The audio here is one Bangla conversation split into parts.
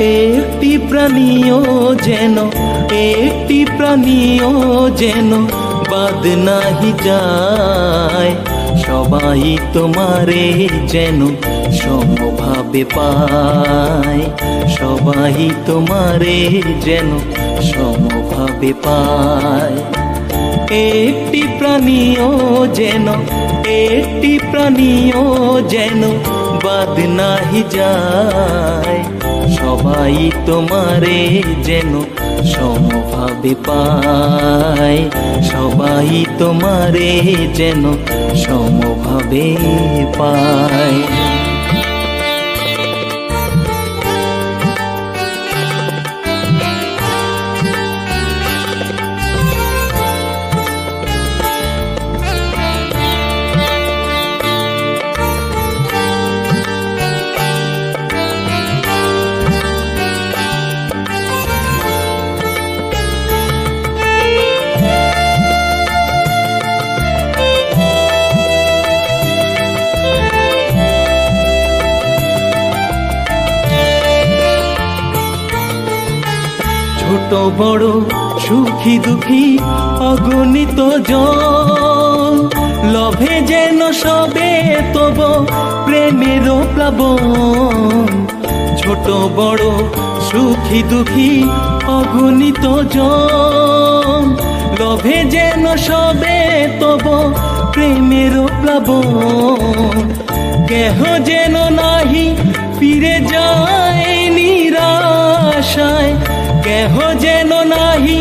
একটি প্রাণীও যেন, একটি প্রাণীও যেন বাদ নাহি যায়। সবাই তোমারে যেন সমভাবে পায়। সবাই তোমারে যেন সমভাবে পায়। একটি প্রাণীও যেন, একটি প্রাণীও যেন বাদ নাহি যায়। সবাই তোমারে যেন সমভাবে পায়। সবাই তোমারে যেন সমভাবে পায়। ছোট বড় সুখী দুঃখী অগণিত জন। লভে যেন সবে তব প্রেমের প্লাবন। ছোট বড় সুখী দুঃখী অগণিত জন। লভে যেন সবে তব প্রেমের প্লাবন। কেহ যেন নাহি ফিরে কেহ যেন নাহি,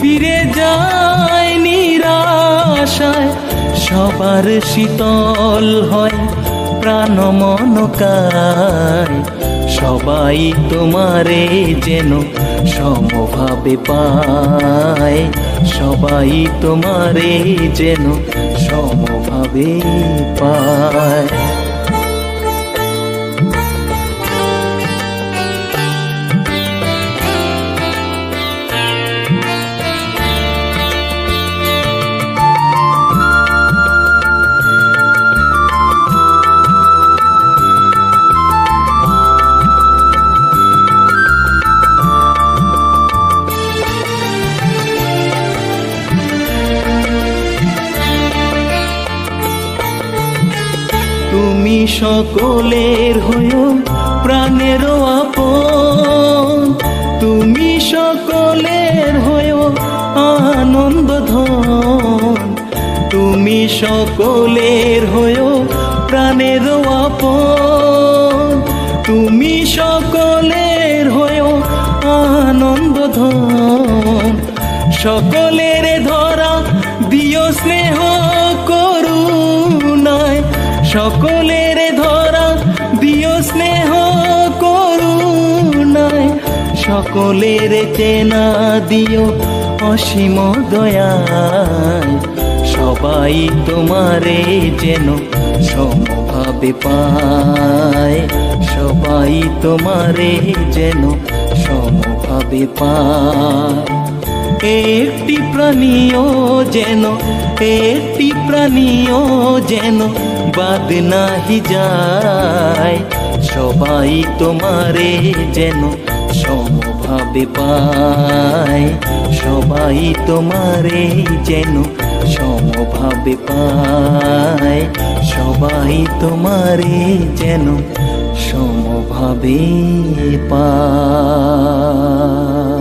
ফিরে যায় নিরাশায়। সবার শীতল হয় প্রাণ মনকায় সবাই তোমারে যেন সমভাবে পায়। সবাই তোমারে যেন সমভাবে পায়। তুমি সকলের হয়েও প্রাণের আপন। তুমি সকলের হয়েও আনন্দ ধন। তুমি সকলের হয়েও প্রাণের আপন। তুমি সকলের হয়েও আনন্দ ধন। সকলের ধরা দিও স্নেহ করুণায় সকলের ধরা দিও স্নেহ করুণায়। সকলের চেনা দিও অসীম দয়ায়। সবাই তোমারে যেন সমভাবে পায়। সবাই তোমারে যেন সমভাবে পায়। একটি প্রাণীও যেন, একটি প্রাণীও যেন বাদ নাহি যায়। সবাই তোমারে যেন সমভাবে পায়। সবাই তোমারে যেন সমভাবে পায়। সবাই তোমারে যেন সমভাবে পায়।